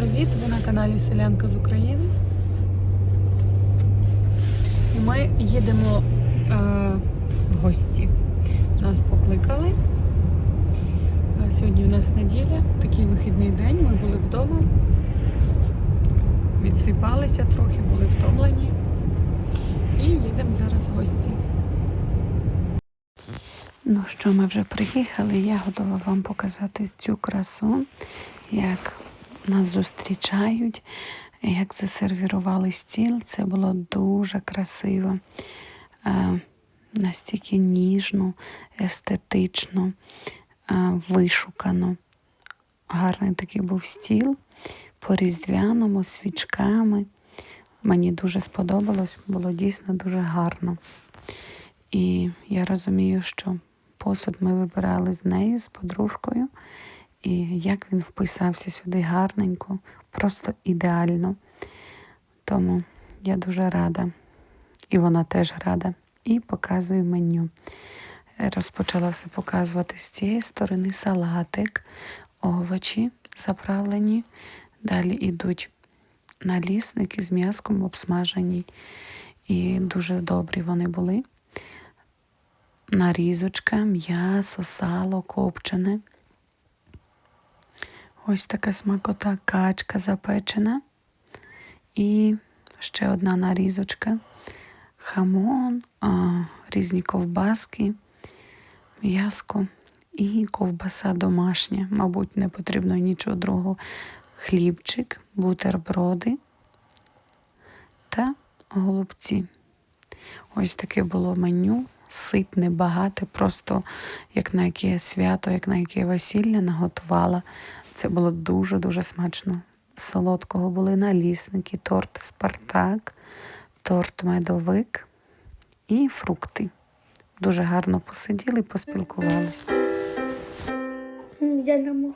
привіт! Ви на каналі Селянка з України. І ми їдемо е, в гості. Нас покликали. Е, Сьогодні у нас неділя, такий вихідний день. Ми були вдома. Відсипалися трохи, були втомлені. І їдемо зараз в гості. Ну що, ми вже приїхали. Я готова вам показати цю красу, як нас зустрічають, як засервірували стіл. Це було дуже красиво, е, настільки ніжно, естетично, е, вишукано. Гарний такий був стіл по різдвяному, свічками. Мені дуже сподобалось, було дійсно дуже гарно. І я розумію, що посуд ми вибирали з нею, з подружкою, і як він вписався сюди гарненько, просто ідеально. Тому я дуже рада. І вона теж рада. І показую меню. Розпочала все показувати з цієї сторони салатик, овочі заправлені. Далі йдуть налісники з м'яском обсмажені. І дуже добрі вони були нарізочка, м'ясо, сало копчене. Ось така смакота качка запечена. І ще одна нарізочка, хамон, а, різні ковбаски, м'яско і ковбаса домашня. Мабуть, не потрібно нічого другого. Хлібчик, бутерброди та голубці. Ось таке було меню ситне, багате, просто як на яке свято, як на яке весілля наготувала. Це було дуже-дуже смачно. Солодкого були налісники, торт Спартак, торт медовик і фрукти. Дуже гарно посиділи, поспілкувалися. Я не можу.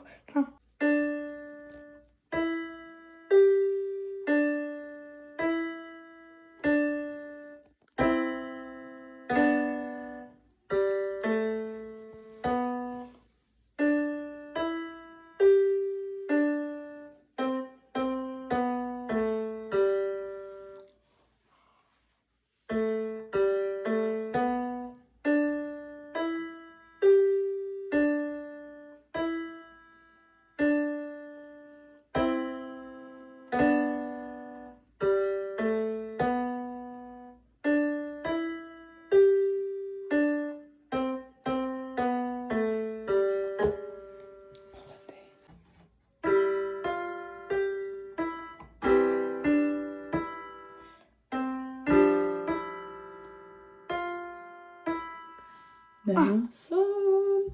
Да. Сон.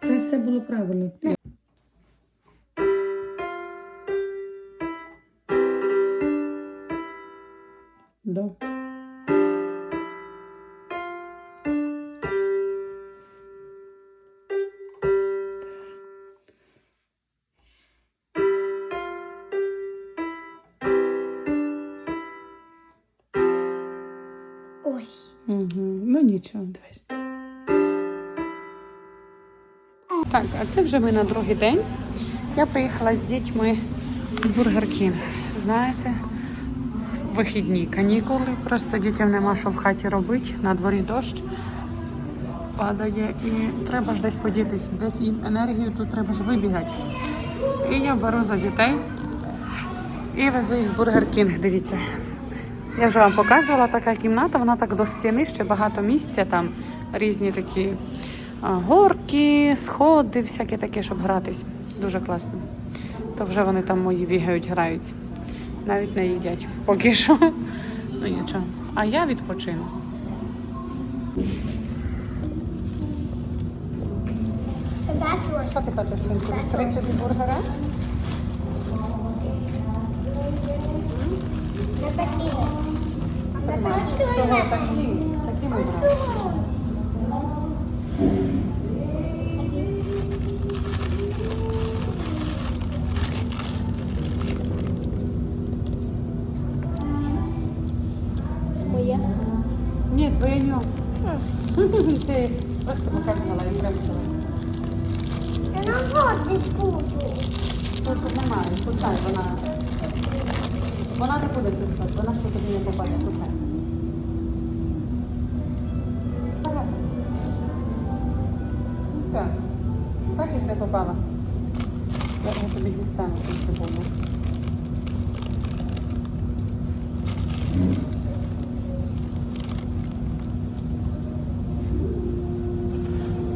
Це все було правильно. Да. Ой. Угу. Ну нічого, давай. Так, а це вже ми на другий день. Я приїхала з дітьми в Бургер Кінг. Знаєте, вихідні канікули. Просто дітям нема що в хаті робити. На дворі дощ падає і треба ж десь подітись, десь їм енергію, тут треба ж вибігати. І я беру за дітей і везу їх в Бургер Кінг. Дивіться. Я вже вам показувала така кімната, вона так до стіни, ще багато місця, там різні такі горки, сходи, всяке таке, щоб гратись. Дуже класно. То вже вони там мої бігають, грають. Навіть не їдять поки що. Ну нічого. А я відпочину. Що ти хочеш тобі бургера? На такі. На Чого такі? Такі ми брали. Ні, твоє нього. Це просто показувала і прям. Я на воді буду. тут немає. Кусай, вона. Вона не буде чувствувати, вона ж тобі не попаде. Давай. Так. Бачиш, не попала. Зараз я тобі дістану цю.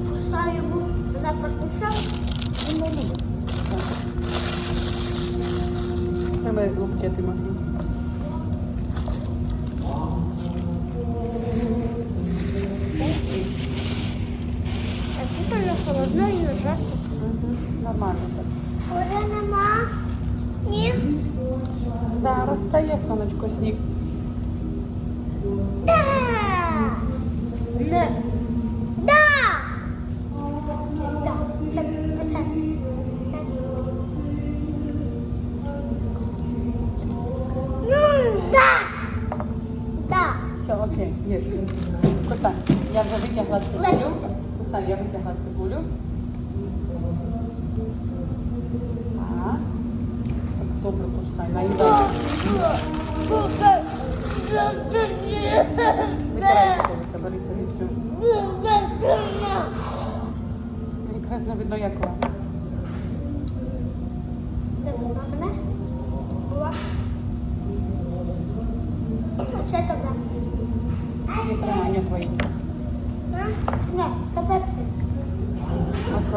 Кусаю його, вона покусала. Він не любить Треба лупче, Тимофій. А тут оно холодно и жарко. Угу. Нормально так. Уже нема. Сніг. Да, розстає сонечко сніг. Да. Їж. Я вже витягла цибулю. Кусай, я витягла цибулю. Так. Добре кусай. Наїдай. Витирайся, Колися, бери собі цю. Не видно якого. Це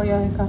яка?